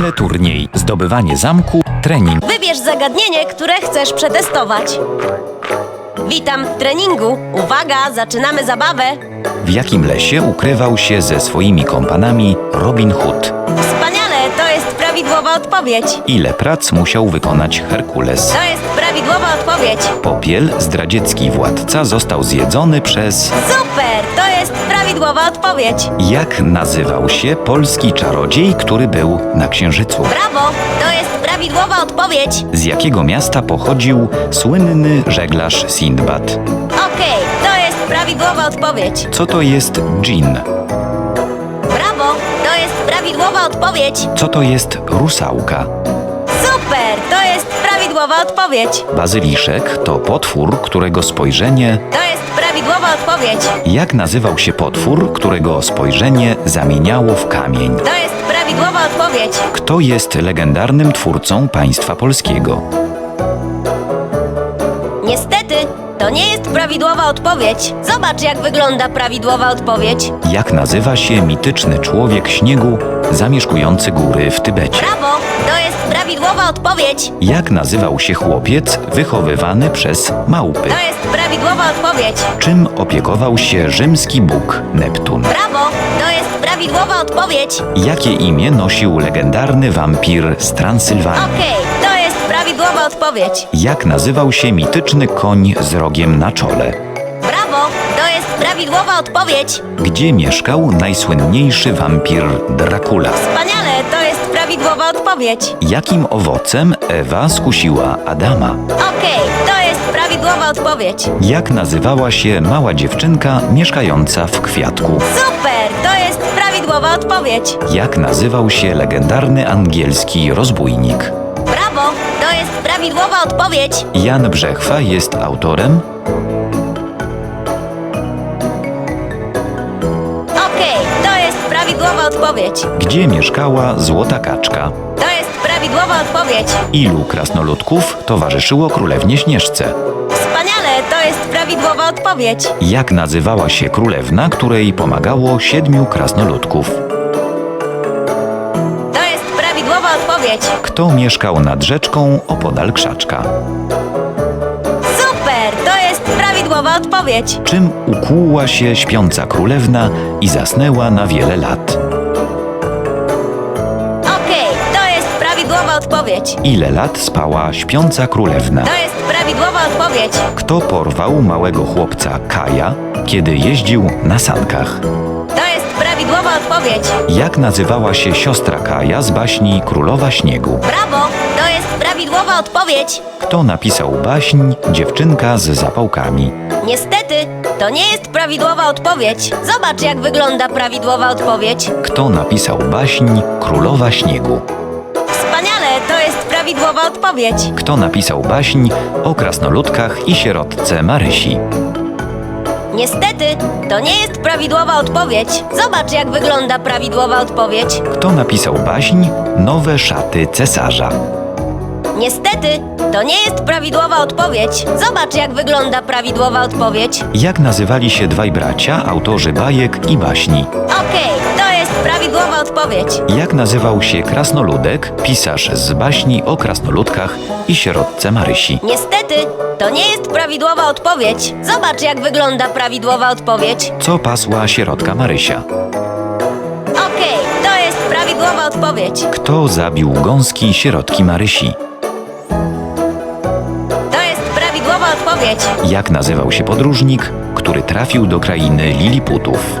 Teleturniej, zdobywanie zamku, trening. Wybierz zagadnienie, które chcesz przetestować. Witam w treningu. Uwaga, zaczynamy zabawę. W jakim lesie ukrywał się ze swoimi kompanami Robin Hood? Wspaniale, to jest prawidłowa odpowiedź. Ile prac musiał wykonać Herkules? To jest prawidłowa odpowiedź. Popiel, zdradziecki władca, został zjedzony przez... Super, to prawidłowa odpowiedź. Jak nazywał się polski czarodziej, który był na Księżycu? Brawo, to jest prawidłowa odpowiedź. Z jakiego miasta pochodził słynny żeglarz Sindbad? Okej, to jest prawidłowa odpowiedź. Co to jest dżin? Brawo, to jest prawidłowa odpowiedź. Co to jest rusałka? Super, to jest prawidłowa odpowiedź. Bazyliszek to potwór, którego spojrzenie... To jest prawidłowa odpowiedź. Jak nazywał się potwór, którego spojrzenie zamieniało w kamień? To jest prawidłowa odpowiedź. Kto jest legendarnym twórcą państwa polskiego? Niestety, to nie jest prawidłowa odpowiedź. Zobacz, jak wygląda prawidłowa odpowiedź. Jak nazywa się mityczny człowiek śniegu zamieszkujący góry w Tybecie? Brawo, to prawidłowa odpowiedź. Jak nazywał się chłopiec wychowywany przez małpy? To jest prawidłowa odpowiedź. Czym opiekował się rzymski bóg Neptun? Brawo, to jest prawidłowa odpowiedź. Jakie imię nosił legendarny wampir z Transylwanii? Okej, to jest prawidłowa odpowiedź. Jak nazywał się mityczny koń z rogiem na czole? Brawo, to jest prawidłowa odpowiedź. Gdzie mieszkał najsłynniejszy wampir Dracula? Wspaniale, prawidłowa odpowiedź. Jakim owocem Ewa skusiła Adama? Okej, to jest prawidłowa odpowiedź. Jak nazywała się mała dziewczynka mieszkająca w kwiatku? Super, to jest prawidłowa odpowiedź. Jak nazywał się legendarny angielski rozbójnik? Brawo, to jest prawidłowa odpowiedź. Jan Brzechwa jest autorem prawidłowa odpowiedź. Gdzie mieszkała złota kaczka? To jest prawidłowa odpowiedź. Ilu krasnoludków towarzyszyło królewnie Śnieżce? Wspaniale, to jest prawidłowa odpowiedź. Jak nazywała się królewna, której pomagało siedmiu krasnoludków? To jest prawidłowa odpowiedź. Kto mieszkał nad rzeczką opodal krzaczka? Odpowiedź. Czym ukłuła się śpiąca królewna i zasnęła na wiele lat? Okej, to jest prawidłowa odpowiedź. Ile lat spała śpiąca królewna? To jest prawidłowa odpowiedź. Kto porwał małego chłopca Kaja, kiedy jeździł na sankach? To jest prawidłowa odpowiedź. Jak nazywała się siostra Kaja z baśni Królowa Śniegu? Brawo, to jest prawidłowa odpowiedź. Kto napisał baśń Dziewczynka z zapałkami? Niestety, to nie jest prawidłowa odpowiedź. Zobacz, jak wygląda prawidłowa odpowiedź. Kto napisał baśń Królowa Śniegu? Wspaniale, to jest prawidłowa odpowiedź. Kto napisał baśń o krasnoludkach i sierotce Marysi? Niestety, to nie jest prawidłowa odpowiedź. Zobacz, jak wygląda prawidłowa odpowiedź. Kto napisał baśń Nowe szaty cesarza? Niestety, to nie jest prawidłowa odpowiedź. Zobacz, jak wygląda prawidłowa odpowiedź. Jak nazywali się dwaj bracia, autorzy bajek i baśni? Okej, to jest prawidłowa odpowiedź. Jak nazywał się krasnoludek, pisarz z baśni o krasnoludkach i sierotce Marysi? Niestety, to nie jest prawidłowa odpowiedź. Zobacz, jak wygląda prawidłowa odpowiedź. Co pasła sierotka Marysia? Okej, to jest prawidłowa odpowiedź. Kto zabił gąski sierotki Marysi? Odpowiedź. Jak nazywał się podróżnik, który trafił do krainy Liliputów?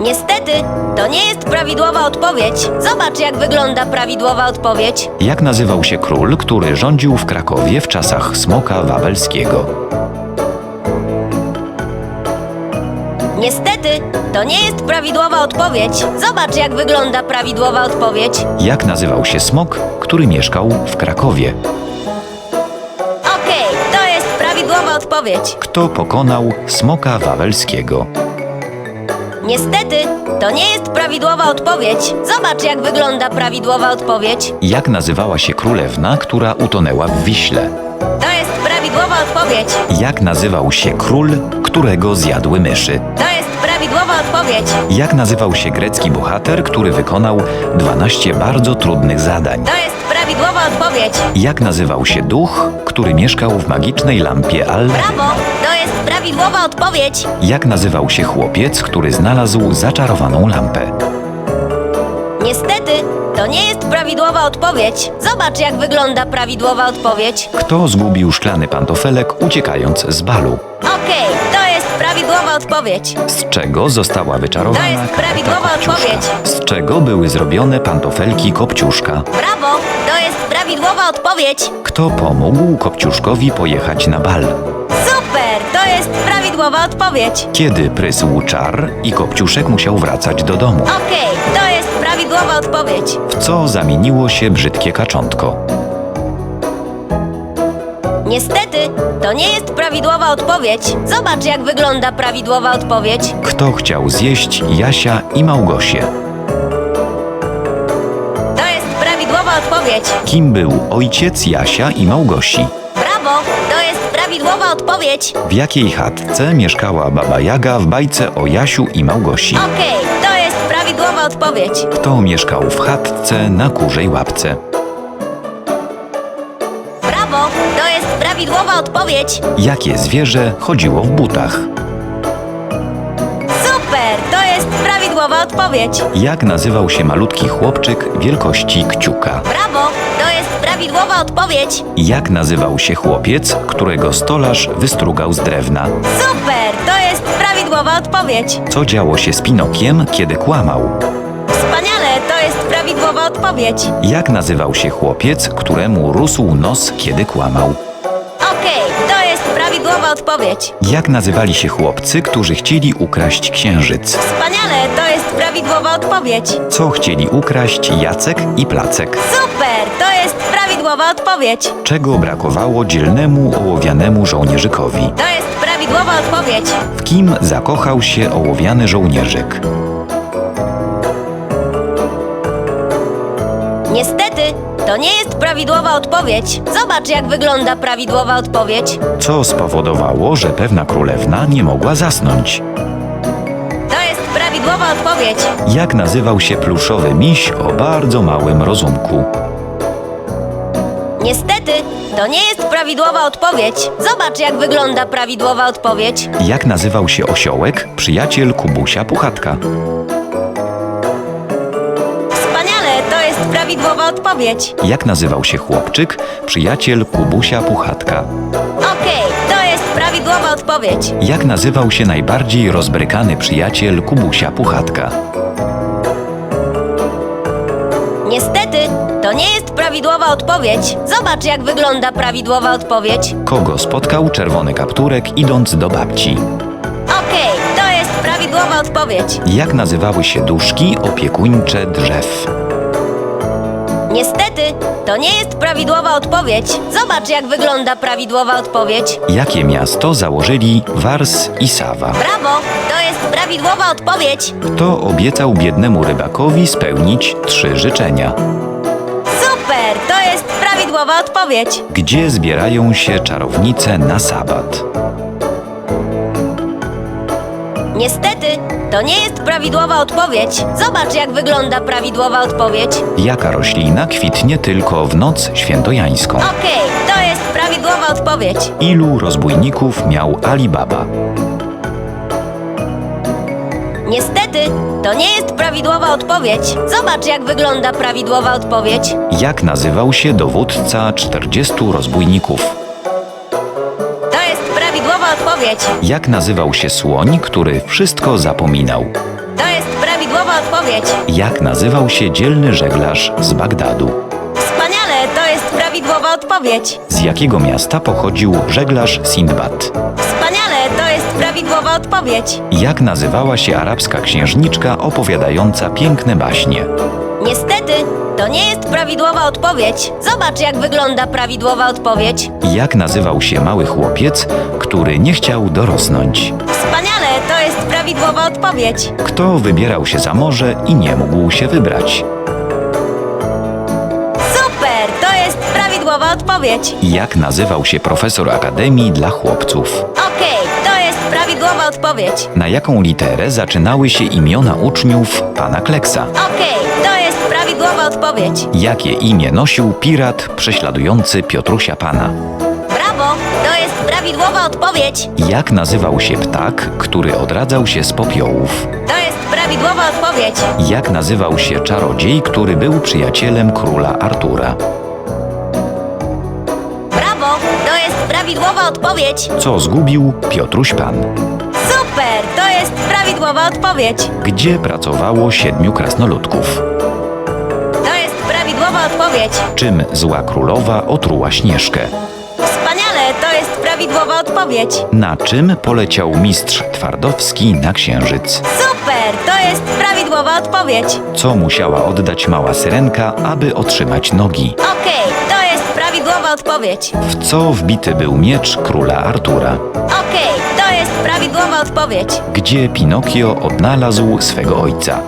Niestety, to nie jest prawidłowa odpowiedź. Zobacz, jak wygląda prawidłowa odpowiedź. Jak nazywał się król, który rządził w Krakowie w czasach smoka wawelskiego? Niestety, to nie jest prawidłowa odpowiedź. Zobacz, jak wygląda prawidłowa odpowiedź. Jak nazywał się smok, który mieszkał w Krakowie? Odpowiedź. Kto pokonał smoka wawelskiego? Niestety, to nie jest prawidłowa odpowiedź. Zobacz, jak wygląda prawidłowa odpowiedź. Jak nazywała się królewna, która utonęła w Wiśle? To jest prawidłowa odpowiedź. Jak nazywał się król, którego zjadły myszy? To jest prawidłowa odpowiedź. Jak nazywał się grecki bohater, który wykonał 12 bardzo trudnych zadań? To jest prawidłowa odpowiedź. Jak nazywał się duch, który mieszkał w magicznej lampie Allery? Brawo! To jest prawidłowa odpowiedź. Jak nazywał się chłopiec, który znalazł zaczarowaną lampę? Niestety, to nie jest prawidłowa odpowiedź. Zobacz, jak wygląda prawidłowa odpowiedź. Kto zgubił szklany pantofelek uciekając z balu? Okej, to jest prawidłowa odpowiedź. Z czego została wyczarowana To jest kareta prawidłowa Kopciuszka? odpowiedź. Z czego były zrobione pantofelki Kopciuszka? Brawo! To jest prawidłowa odpowiedź. Kto pomógł Kopciuszkowi pojechać na bal? Super! To jest prawidłowa odpowiedź. Kiedy prysł czar i Kopciuszek musiał wracać do domu? Okej, to jest prawidłowa odpowiedź. W co zamieniło się brzydkie kaczątko? Niestety, to nie jest prawidłowa odpowiedź. Zobacz, jak wygląda prawidłowa odpowiedź. Kto chciał zjeść Jasia i Małgosię? To jest prawidłowa odpowiedź. Kim był ojciec Jasia i Małgosi? Brawo! To jest prawidłowa odpowiedź. W jakiej chatce mieszkała Baba Jaga w bajce o Jasiu i Małgosi? Okej, to jest prawidłowa odpowiedź. Kto mieszkał w chatce na kurzej łapce? Prawidłowa odpowiedź. Jakie zwierzę chodziło w butach? Super! To jest prawidłowa odpowiedź. Jak nazywał się malutki chłopczyk wielkości kciuka? Brawo! To jest prawidłowa odpowiedź. Jak nazywał się chłopiec, którego stolarz wystrugał z drewna? Super! To jest prawidłowa odpowiedź. Co działo się z Pinokiem, kiedy kłamał? Wspaniale! To jest prawidłowa odpowiedź. Jak nazywał się chłopiec, któremu rósł nos, kiedy kłamał? Odpowiedź. Jak nazywali się chłopcy, którzy chcieli ukraść księżyc? Wspaniale! To jest prawidłowa odpowiedź. Co chcieli ukraść Jacek i Placek? Super! To jest prawidłowa odpowiedź. Czego brakowało dzielnemu ołowianemu żołnierzykowi? To jest prawidłowa odpowiedź. W kim zakochał się ołowiany żołnierzyk? Niestety, to nie jest prawidłowa odpowiedź. Zobacz, jak wygląda prawidłowa odpowiedź. Co spowodowało, że pewna królewna nie mogła zasnąć? To jest prawidłowa odpowiedź. Jak nazywał się pluszowy miś o bardzo małym rozumku? Niestety, to nie jest prawidłowa odpowiedź. Zobacz, jak wygląda prawidłowa odpowiedź. Jak nazywał się osiołek, przyjaciel Kubusia Puchatka? Jest prawidłowa odpowiedź. Jak nazywał się chłopczyk, przyjaciel Kubusia Puchatka? Okej, to jest prawidłowa odpowiedź. Jak nazywał się najbardziej rozbrykany przyjaciel Kubusia Puchatka? Niestety, to nie jest prawidłowa odpowiedź. Zobacz, jak wygląda prawidłowa odpowiedź. Kogo spotkał czerwony kapturek idąc do babci? Okej, to jest prawidłowa odpowiedź. Jak nazywały się duszki opiekuńcze drzew? Niestety, to nie jest prawidłowa odpowiedź. Zobacz, jak wygląda prawidłowa odpowiedź. Jakie miasto założyli Wars i Sawa? Brawo, to jest prawidłowa odpowiedź. Kto obiecał biednemu rybakowi spełnić trzy życzenia? Super, to jest prawidłowa odpowiedź. Gdzie zbierają się czarownice na sabat? Niestety, to nie jest prawidłowa odpowiedź. Zobacz, jak wygląda prawidłowa odpowiedź. Jaka roślina kwitnie tylko w noc świętojańską? Okej, to jest prawidłowa odpowiedź. Ilu rozbójników miał Alibaba? Niestety, to nie jest prawidłowa odpowiedź. Zobacz, jak wygląda prawidłowa odpowiedź. Jak nazywał się dowódca 40 rozbójników? Odpowiedź. Jak nazywał się słoń, który wszystko zapominał? To jest prawidłowa odpowiedź. Jak nazywał się dzielny żeglarz z Bagdadu? Wspaniale, to jest prawidłowa odpowiedź. Z jakiego miasta pochodził żeglarz Sindbad? Wspaniale, to jest prawidłowa odpowiedź. Jak nazywała się arabska księżniczka opowiadająca piękne baśnie? Niestety, to nie jest prawidłowa odpowiedź. Zobacz, jak wygląda prawidłowa odpowiedź. Jak nazywał się mały chłopiec, który nie chciał dorosnąć? Wspaniale, to jest prawidłowa odpowiedź. Kto wybierał się za morze i nie mógł się wybrać? Super, to jest prawidłowa odpowiedź. Jak nazywał się profesor akademii dla chłopców? Okej, to jest prawidłowa odpowiedź. Na jaką literę zaczynały się imiona uczniów pana Kleksa? Okej, prawidłowa odpowiedź. Jakie imię nosił pirat prześladujący Piotrusia Pana? Brawo, to jest prawidłowa odpowiedź. Jak nazywał się ptak, który odradzał się z popiołów? To jest prawidłowa odpowiedź. Jak nazywał się czarodziej, który był przyjacielem króla Artura? Brawo, to jest prawidłowa odpowiedź. Co zgubił Piotruś Pan? Super, to jest prawidłowa odpowiedź. Gdzie pracowało siedmiu krasnoludków? Odpowiedź. Czym zła królowa otruła Śnieżkę? Wspaniale, to jest prawidłowa odpowiedź. Na czym poleciał mistrz Twardowski na księżyc? Super, to jest prawidłowa odpowiedź. Co musiała oddać mała syrenka, aby otrzymać nogi? Okej, to jest prawidłowa odpowiedź. W co wbity był miecz króla Artura? Okej, to jest prawidłowa odpowiedź. Gdzie Pinokio odnalazł swego ojca?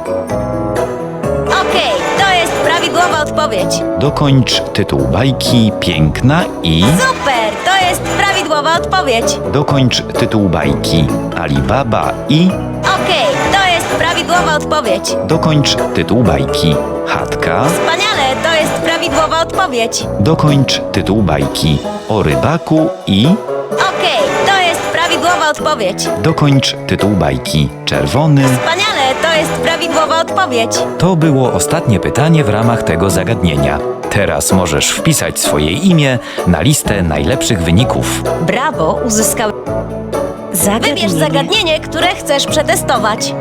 Odpowiedź. Dokończ tytuł bajki Piękna i... Super, to jest prawidłowa odpowiedź. Dokończ tytuł bajki Alibaba i... Okej, to jest prawidłowa odpowiedź. Dokończ tytuł bajki Chatka. Wspaniale, to jest prawidłowa odpowiedź. Dokończ tytuł bajki o rybaku i... Okej, to jest prawidłowa odpowiedź. Dokończ tytuł bajki Czerwony. Wspaniale, jest prawidłowa odpowiedź. To było ostatnie pytanie w ramach tego zagadnienia. Teraz możesz wpisać swoje imię na listę najlepszych wyników. Brawo, uzyskał. Wybierz zagadnienie, które chcesz przetestować.